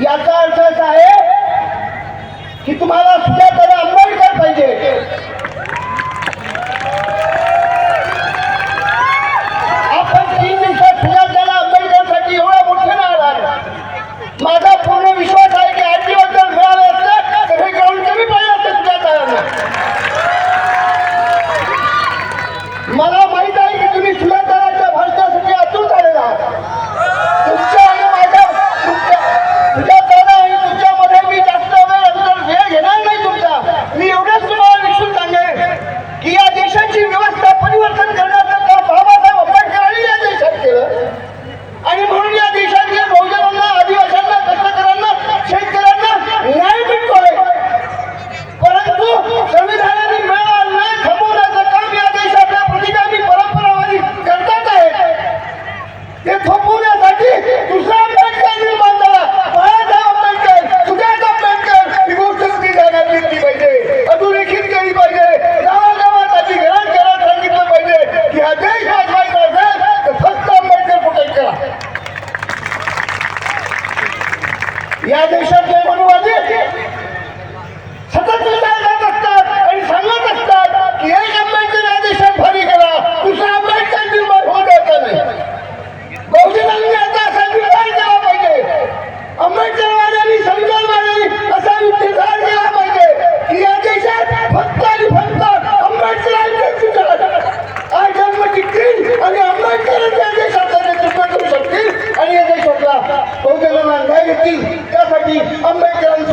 याचा अर्थ असा आहे की तुम्हाला ते थोपवण्यासाठी दुसरा आंबेडकर निर्माण झाला. बाळासाहेब आंबेडकर सुजात आंबेडकर ही गोष्ट तुम्ही जागा घेतली पाहिजे. अधोरेखित केली पाहिजे. गावागावात आधी घरात घरात सांगितलं पाहिजे की हा देश वाजवायचा असेल तर फक्त आंबेडकर प्रोटेक्ट करा. या देशात मनवादी आंदोलनाला न्याय देतील त्यासाठी आंबेडकरांचा